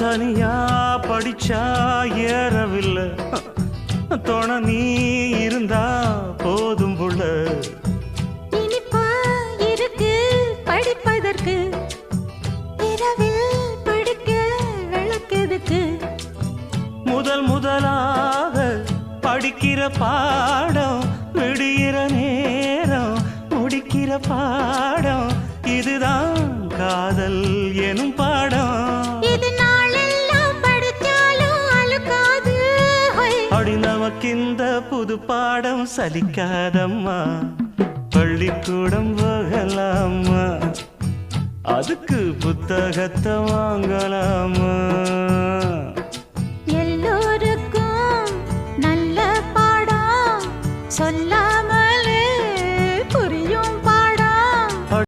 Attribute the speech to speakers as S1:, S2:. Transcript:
S1: தனியா படிச்சா ஏறவில்லை. துணை நீ இருந்தா போதும் புள்ள
S2: இனிப்பா இருக்கு படிப்பதற்கு. இரவில் படிக்க விளக்குதுக்கு.
S1: முதல் முதலாக படிக்கிற பாடம் விடுகிற நேரம் முடிக்கிற பாடம். நமக்கிந்த புது பாடம் சலிக்காதம்மா. பள்ளிக்கூடம் போகலாமா அதுக்கு புத்தகத்தை வாங்கலாமா எல்லாருக்கும் நல்ல பாடம் சொல்ல